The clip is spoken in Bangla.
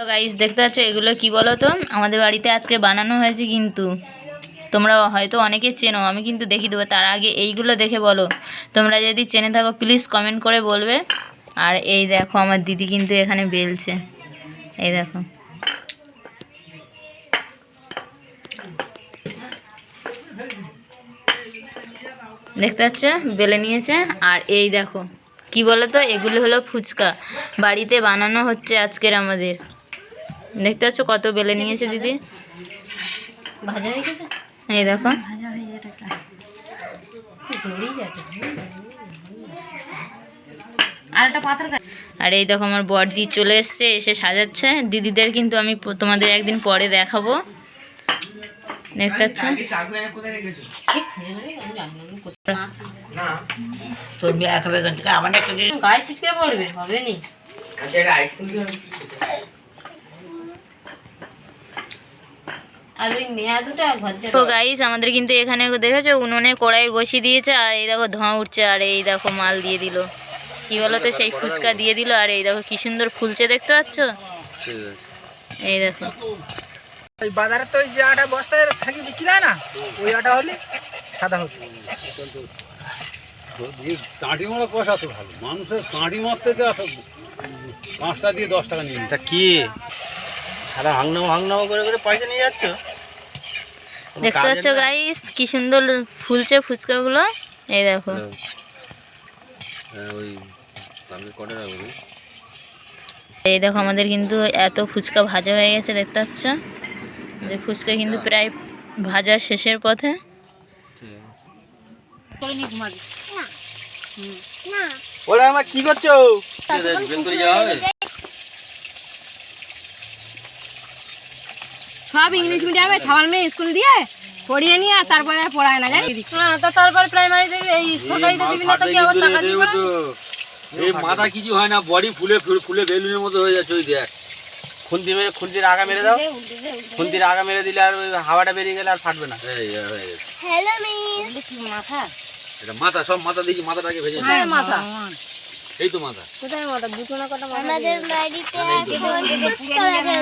তো গাইস দেখতে পাচ্ছ, এগুলো কি বলো তো আমাদের বাড়িতে আজকে বানানো হয়েছে কিন্তু। তোমরা হয়তো অনেকে চেনো, আমি কিন্তু দেখিয়ে দেবো, তার আগে এইগুলো দেখে বলো। তোমরা যদি চেনে থাকো প্লিজ কমেন্ট করে বলবে। আর এই দেখো, আমার দিদি কিন্তু এখানে বেলছে। এই দেখো। দেখতে পাচ্ছ? বেলে নিয়েছে। আর এই দেখো, কি বলো তো এগুলো হলো ফুচকা। বাড়িতে বানানো হচ্ছে আজকের আমাদের। দেখতে পাচ্ছ কত বেলে নিয়েছে দিদি? ভাজা হয়ে গেছে? এই দেখো। আর এই দেখো আমার বড়দি চলে এসছে এসে সাজাচ্ছে। দিদিদের কিন্তু আমি তোমাদের একদিন পরে দেখাবো। দেখতে পাচ্ছ? তোর মেয়ে খাবে আমার একটা গায়ে ছিটকে পড়বে হবে নি? আর ওই মেয়া দুটা তো গাইস আমাদের কিন্তু এখানে দেখেছ উনুনে কড়াই বসিয়ে দিয়েছে আর এই দেখো ধোঁয়া উঠছে আর এই দেখো মাল দিয়ে দিল। কি বলো তো সেই ফুচকা দিয়ে দিল আর এই দেখো কি সুন্দর ফুলছে দেখতে পাচ্ছ? এই দেখো। ওই বাজারে তো ওই যে আটা বস্তায় থাকি বিক্রি হয় না ওই আটা হলে সাদা হতো। কাঁটি মারা পয়সা তো ভালো। মানুষের কাঁটি মারতে যা পাঁচটা দিয়ে দশ টাকা নিয়ে তা কি? সাদা হাংনামো হাংনামো করে করে পয়সা নিয়ে যাচ্ছ? দেখতে পাচ্ছ গাইস কি সুন্দর ফুলছে ফুচকাগুলো। এই দেখো। কটা রাখব এই দেখো আমাদের কিন্তু এত ফুচকা ভাজা হয়ে গেছে দেখতে পাচ্ছ? যে ফুচকা কিন্তু প্রায় ভাজা শেষের পথে। ওরা আমার কি করছ? সব ইংলিশ মিডিয়ামে ছাওয়াল মেয়ে স্কুল দিয়ে পড়িয়ে নিয়ে আর তারপরে আর পড়ায় না জানি হ্যাঁ তো তারপরে প্রাইমারি থেকে এই সরকারিতে দিবি না তো কি আবার টাকা দিবি না? এই মাথা কিছু হয় না বডি ফুলে ফুলে- ফুলে বেলুনের মতো হয়ে যাচ্ছে ওই দেখ। খুন্তি মেরে খুন্তির আগা মেরে দাও। খুন্তির আগা মেরে দিলে আর ওই হাওয়াটা বেরিয়ে গেলে আর ফাটবে না। হয়ে। কি মাথা? এটা মাথা সব মাথা দেখি মাথাটাকে ভেজে হ্যাঁ মাথা? এই তো মাথা। কোথায় মাথা? দুটো না কটা মাথা আমাদের বাড়িতে এখন